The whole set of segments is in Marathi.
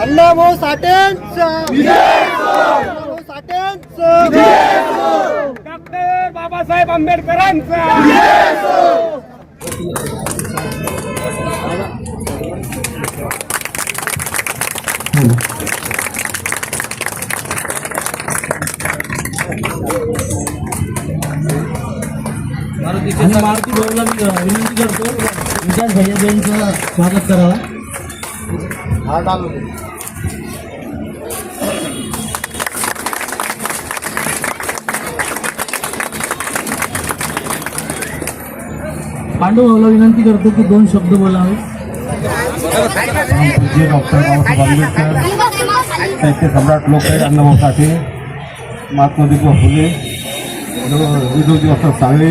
अण्णाभाऊ साठेंचा अण्णाभाऊ साठेंचा डॉक्टर बाबासाहेब आंबेडकरांचा आणि मारुती भाऊला मी विनंती करतो विकास भैया भैयाबाईंचं स्वागत करावा. पांडू भाऊला विनंती करतो की दोन शब्द बोलावे. जे डॉक्टर बाबासाहेब आंबेडकर साहित्य सम्राट लोकशाही अण्णाभाऊ साठे महात्मा दिवस फुले विनोदी वसंत साळवे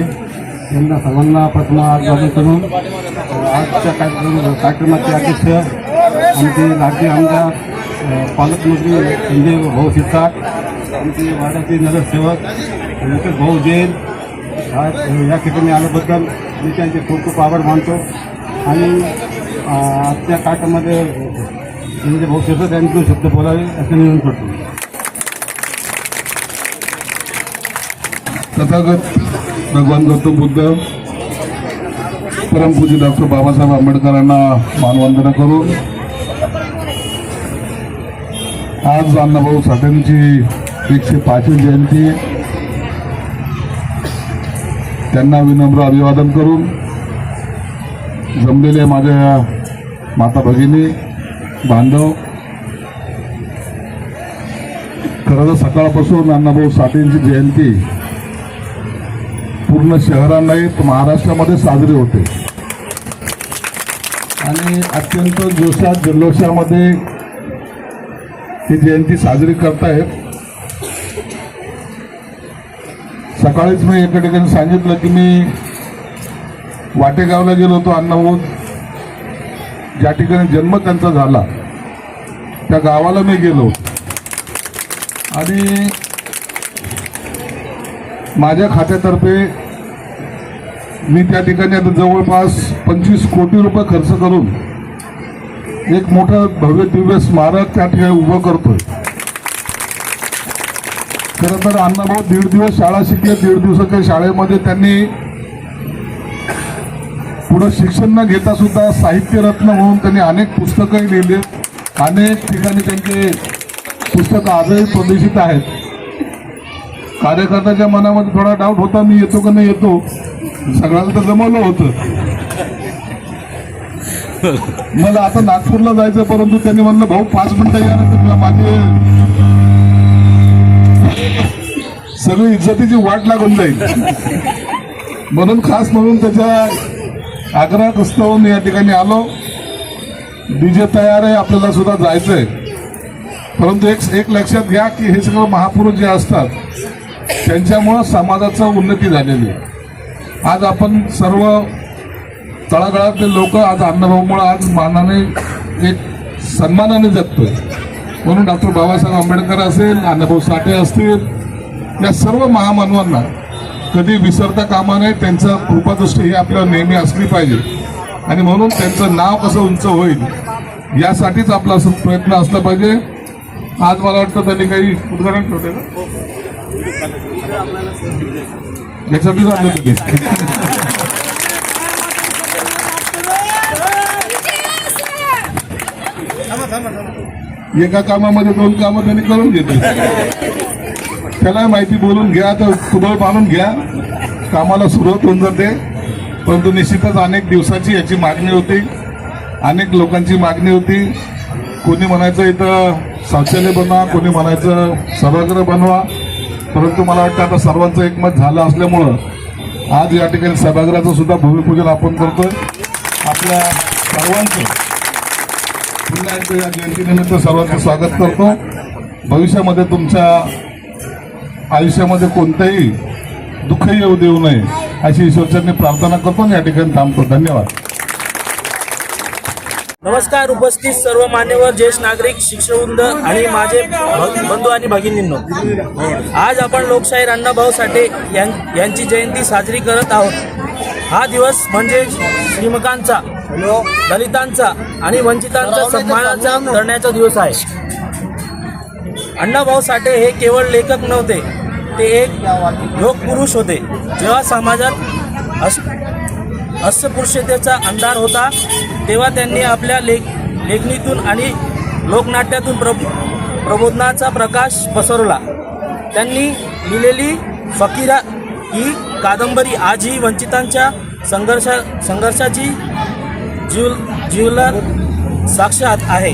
यांना सर्वांना प्रथम स्वागत करून आजच्या कार्यक्रम कार्यक्रमाचे अध्यक्ष आमचे राज्य आमदार पालकमंत्री संजय भाऊ शिरसाट आमचे वाड्याचे नगरसेवक विकास भाऊ जैन या ठिकाणी आल्याबद्दल मी त्यांचे खूप खूप आभार मानतो. आणि आजच्या कार्यक्रमामध्ये संजय भाऊ शिरसाट यांनी दोन शब्द बोलावे असं निवेदन करतो. तथागत भगवान गौतम बुद्ध परमपूजी डॉक्टर बाबासाहेब आंबेडकरांना मानवंदना करून आज अण्णाभाऊ साठेंची एकशे पाचवी जयंती. त्यांना विनम्र अभिवादन करून जमलेले माझ्या माता भगिनी बांधव खरं तर सकाळपासून अण्णाभाऊ साठेंची जयंती पूर्ण शहरांनाही महाराष्ट्रामध्ये साजरी होते. आणि अत्यंत जोशात जल्लोषामध्ये ही जयंती साजरी करतायत सकाळीच मी एका ठिकाणी सांगितलं की मी वाटेगावला गेलो होतो अण्णाभाऊ. ज्या ठिकाणी जन्म त्यांचा झाला त्या गावाला मी गेलो. आणि माझ्या खात्यातर्फे मी त्या ठिकाणी आता जवळपास पंचवीस कोटी रुपये खर्च करून एक मोठं भव्य दिव्य स्मारक त्या ठिकाणी उभं करतोय. खरं तर अण्णाभाऊ दीड दिवस शाळा शिकले दीड दिवसाच्या शाळेमध्ये त्यांनी पुढं शिक्षण न घेता सुद्धा साहित्यरत्न म्हणून त्यांनी अनेक पुस्तकंही लिहिली अनेक ठिकाणी त्यांचे पुस्तकं आजही प्रदर्शित आहेत. कार्यकर्त्याच्या मनामध्ये थोडा डाऊट होता मी येतो का नाही येतो. सगळ्यांना तर जमवलं होतं. मला आता नागपूरला जायचं परंतु त्यांनी म्हणलं भाऊ पाच मिनिटं या तुला माझी सगळी इज्जतीची वाट लागून जाईल. म्हणून खास म्हणून त्याच्या आग्रहास्तव मी या ठिकाणी आलो. डीजे तयार आहे आपल्याला सुद्धा जायचंय. परंतु एक एक लक्षात घ्या की हे सगळं महापुरुष जे असतात त्यांच्यामुळं समाजाचं उन्नती झालेली आहे. आज आपण सर्व तळागाळातले लोक आज अण्णाभाऊमुळं आज मानाने एक सन्मानाने जगतोय. म्हणून डॉक्टर बाबासाहेब आंबेडकर असेल अण्णाभाऊ साठे असतील या सर्व महामानवांना कधी विसरता कामा नये त्यांचा कृपादृष्टी ही आपल्याला नेहमी असली पाहिजे. आणि म्हणून त्यांचं नाव कसं उंच होईल यासाठीच आपला असं प्रयत्न असला पाहिजे. आज मला वाटतं त्यांनी काही उद्घाटन ठेवले ना याच्यासाठी झालं तुम्ही एका कामामध्ये दोन कामं त्यांनी करून घेतली. त्याला माहिती बोलून घ्या तर कुदळ बांधून घ्या. कामाला सुरुवात होऊन जाते. परंतु निश्चितच अनेक दिवसाची याची मागणी होती. अनेक लोकांची मागणी होती. कोणी म्हणायचं इथं शौचालय बनवा कोणी म्हणायचं सभागृह बनवा. परंतु मला वाटतं आता सर्वांचं एकमत झालं असल्यामुळं आज या ठिकाणी सभागृहाचं सुद्धा भूमिपूजन आपण करतोय. आपल्या सर्वांचं पुन्हा एकदा या जयंतीनिमित्त सर्वांचं स्वागत करतो. भविष्यामध्ये तुमच्या आयुष्यामध्ये कोणतंही दुःख येऊ देऊ नये अशी ईश्वरचरणी प्रार्थना करतो आणि या ठिकाणी थांबतो. धन्यवाद. नमस्कार उपस्थित सर्व मान्यवर ज्येष्ठ नागरिक शिक्षकवृंद आणि माझे बंधू आणि भगिनींनो. आज आपण लोकशाहीर अण्णाभाऊ साठे यांची जयंती साजरी करत आहोत. हा दिवस म्हणजे श्रीमकांचा दलितांचा आणि वंचितांचा सन्मानाचा करण्याचा दिवस आहे. अण्णाभाऊ साठे हे केवळ लेखक नव्हते ते एक लोकपुरुष होते. जेव्हा समाजात अस अस्पृश्यतेचा अंधार होता तेव्हा त्यांनी आपल्या लेख लेखणीतून आणि लोकनाट्यातून प्र प्रबोधनाचा प्रकाश पसरवला. त्यांनी लिहिलेली फकीरा ही कादंबरी आजही वंचितांच्या संघर्षा संघर्षाची जीव जीवला साक्षात आहे.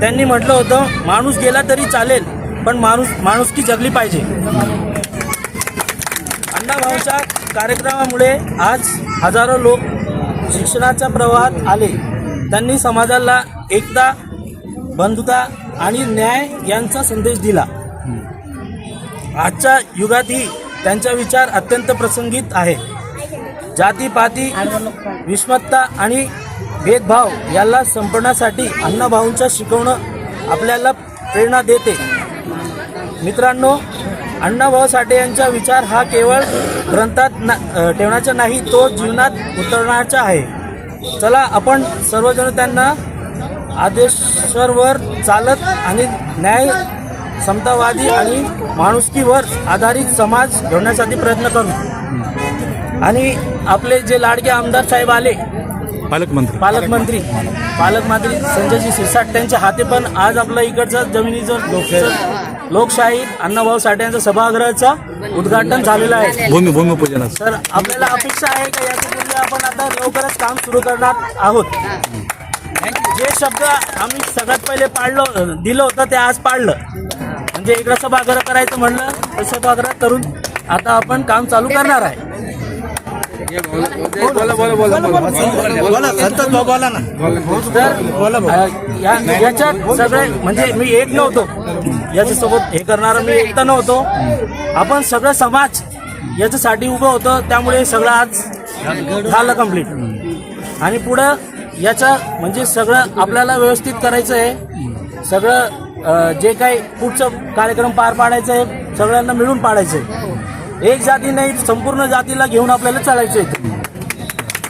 त्यांनी म्हटलं होतं माणूस गेला तरी चालेल पण माणूस माणुसकी जगली पाहिजे. अण्णाभाऊच्या कार्यक्रमामुळे आज हजारो लोक शिक्षणाच्या प्रवाहात आले. त्यांनी समाजाला एकता बंधुता आणि न्याय यांचा संदेश दिला. आजच्या युगातही त्यांचा विचार अत्यंत प्रसंगित आहे. जातीपाती विषमता आणि भेदभाव याला संपण्यासाठी अण्णाभाऊंचं शिकवणं आपल्याला प्रेरणा देते. मित्रांनो अण्णाभाऊ साठे यांचा विचार हा केवळ ग्रंथात ना ठेवण्याचा नाही तो जीवनात उतरण्याचा आहे. चला आपण सर्वजण त्यांना आदेशावर चालत आणि न्याय समतावादी आणि माणुसकीवर आधारित समाज घडवण्यासाठी प्रयत्न करू. आणि आपले जे लाडके आमदार साहेब आले पालकमंत्री. पालकमंत्री पालकमंत्री संजयजी शिरसाट त्यांच्या हाती पण आज आपलं इकडचं जमिनीचं लोकशाही लोकशाही अण्णाभाऊ साठे यांचं सभागृहाचं उद्घाटन झालेलं आहे. भूमी भूमिपूजनाचं तर आपल्याला अपेक्षा आहे की याच्यापूर्वी आपण आता लवकरच काम सुरू करणार आहोत? जे शब्द आम्ही सगळ्यात पहिले पाडलं दिलं होतं ते आज पाडलं. म्हणजे इकडं सभागृह करायचं म्हणलं तर सभागृह करून आता आपण काम चालू करणार आहे. तर अ, या- याच्यात सगळे म्हणजे मी एक नव्हतो. याच्यासोबत हे करणारा मी एकटा नव्हतो. आपण सगळं समाज याच्यासाठी उभं होतं त्यामुळे सगळं आज झालं कंप्लीट आणि पुढं याचा म्हणजे सगळं आपल्याला व्यवस्थित करायचं आहे. सगळं जे काही पुढचं कार्यक्रम पार पाडायचं आहे सगळ्यांना मिळून पाडायचं आहे. एक जाती नाही संपूर्ण जातीला घेऊन आपल्याला चालायचं आहे.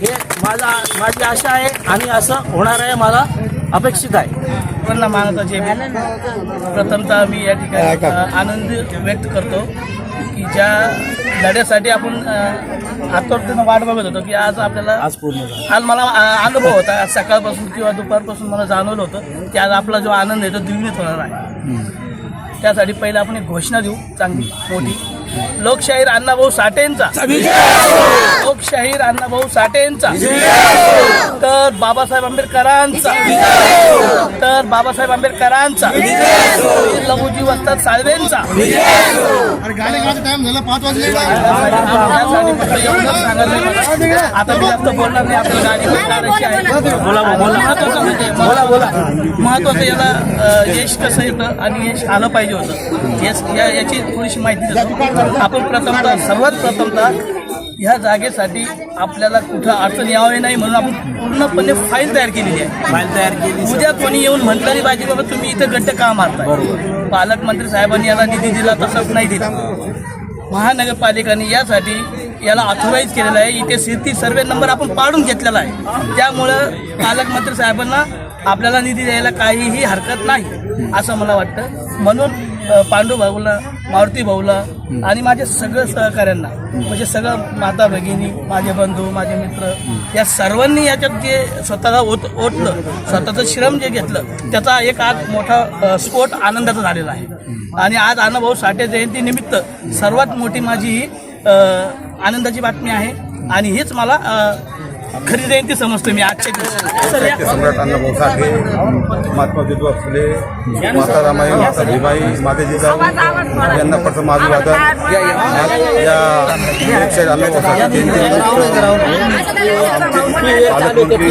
हे माझा माझी आशा आहे आणि असं होणार आहे मला. अपेक्षित आहे. सर्वांना मानताचे प्रथमतः मी या ठिकाणी आनंद व्यक्त करतो की ज्या लढ्यासाठी आपण आतुरतेनं वाट बघत होतो की आज आपल्याला आज पूर्ण झालं. आज मला अनुभव होता. आज सकाळपासून किंवा दुपारपासून मला जाणवलं होतं की आज आपला जो आनंद आहे तो द्विगुणित होणार आहे. त्यासाठी पहिला आपण एक घोषणा देऊ चांगली मोठी. लोकशाहीर अण्णाभाऊ साठेंचा. लोकशाहीर अण्णाभाऊ साठेंचा. तर बाबासाहेब आंबेडकरांचा. तर बाबासाहेब आंबेडकरांचा. लघुजी वस्ताद साळवेंचा. आता मी जास्त बोलणार नाही आपली गाडी बोला बोला महत्वाचं म्हणजे बोला. महत्वाचं याला यश कसं येतं आणि यश आलं पाहिजे होतं. यश या याची थोडीशी माहिती देतो. आपण प्रथमतः सर्वात प्रथमतः ह्या जागेसाठी आपल्याला कुठं अडचण यावे नाही म्हणून आपण पूर्णपणे फाईल तयार केलेली आहे. फाईल तयार केली उद्या कोणी येऊन म्हटलं नाही पाहिजे बाबा तुम्ही इथं गड्डे का मारताय? पालकमंत्री साहेबांनी याला निधी दिला तसंच नाही दिला. महानगरपालिकाने यासाठी याला ऑथोराईज केलेलं आहे. इथे सिरती सर्वे नंबर आपण पाडून घेतलेला आहे. त्यामुळं पालकमंत्री साहेबांना आपल्याला निधी द्यायला काहीही हरकत नाही असं मला वाटतं. म्हणून पांडू भाऊला मारुती भाऊला आणि माझ्या सगळं सहकाऱ्यांना म्हणजे सगळं माता भगिनी माझे बंधू माझे मित्र या सर्वांनी याच्यात जे स्वतःला ओत ओतलं स्वतःचं श्रम जे घेतलं त्याचा एक आज मोठा स्फोट आनंदाचा झालेला आहे. आणि आज अण्णाभाऊ साठे जयंतीनिमित्त सर्वात मोठी माझी ही आनंदाची बातमी आहे. आणि हेच मला खरी जयंती समजतो मी आजच्या दिवशी. सम्राट अण्णाभाऊ साठे महात्मा ज्योतिबा फुले माता रामाई माता भीमाई माता जिजाऊ यांना प्रथम अभिवादन या लोकशाहीर अण्णाभाऊ साठे पालकमंत्री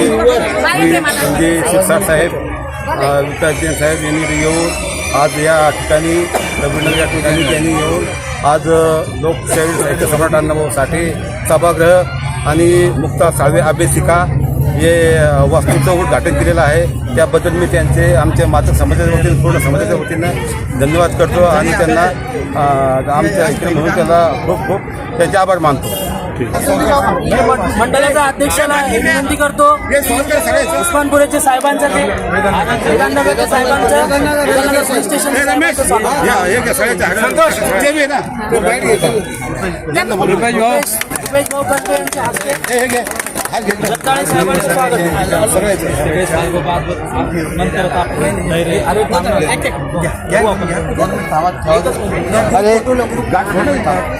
संजय शिरसाट साहेब अ, विकास जैन साहेब यांनी येऊन आज या ठिकाणी रवीनगर या ठिकाणी त्यांनी येऊन आज लोकशाही साहित्य सम्राट अण्णाभाऊ साठे सभागृह आणि मुक्ता साळवे अभ्यासिका हे वास्तूचं उद्घाटन केलेलं आहे त्याबद्दल मी त्यांचे आमच्या मातक समाजाच्या वतीनं पूर्ण समाजाच्या वतीनं धन्यवाद करतो आणि त्यांना आमच्या इकडे म्हणून त्याला खूप खूप त्यांचे आभार मानतो मंडळाच्या अध्यक्षाला हे विनंती करतो उस्मानपुरेचे साहेबांचं ते विधाननगरच्या साहेबांचं विधाननगर पोलीस स्टेशन साहेबांचं स्वागत. रुपेश रुपेश भाऊ कसबे यांच्या हस्ते जगदाळे साहेबांचं स्वागत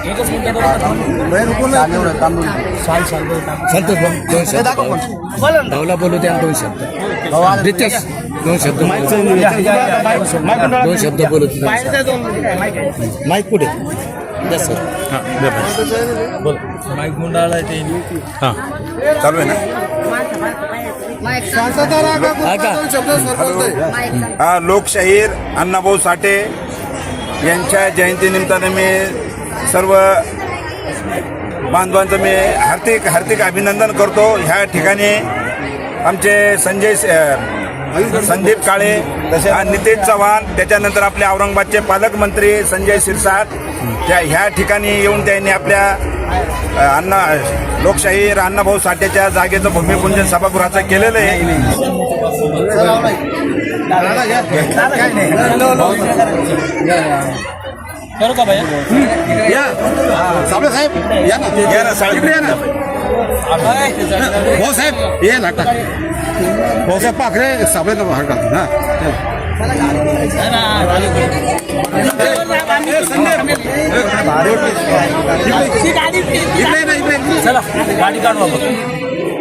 एकच भाऊला बोलू द्या दोन शब्द. रितेश दोन शब्द दोन शब्द बोलू माईक कुठे? द्या सर हां चालू आहे ना? हा लोकशाहीर अण्णाभाऊ साठे यांच्या जयंतीनिमित्ताने मी सर्व बांधवांचं मी हार्दिक हार्दिक अभिनंदन करतो. ह्या ठिकाणी आमचे संजय संदीप काळे तसे नितेश चव्हाण त्याच्यानंतर आपले औरंगाबादचे पालकमंत्री संजय शिरसाट त्या ह्या ठिकाणी येऊन त्यांनी आपल्या अण्णा लोकशाहीर अण्णाभाऊ साठेच्या जागेचं भूमिपूजन सभागृहाचं केलेलं आहे. करू का भैया या ना साहेब. या ना. भाऊसाहेब ये लाटा. भाऊसाहेब पाखरे साबळे बाहेर टाकतो ना चला गाडी काढू आपण.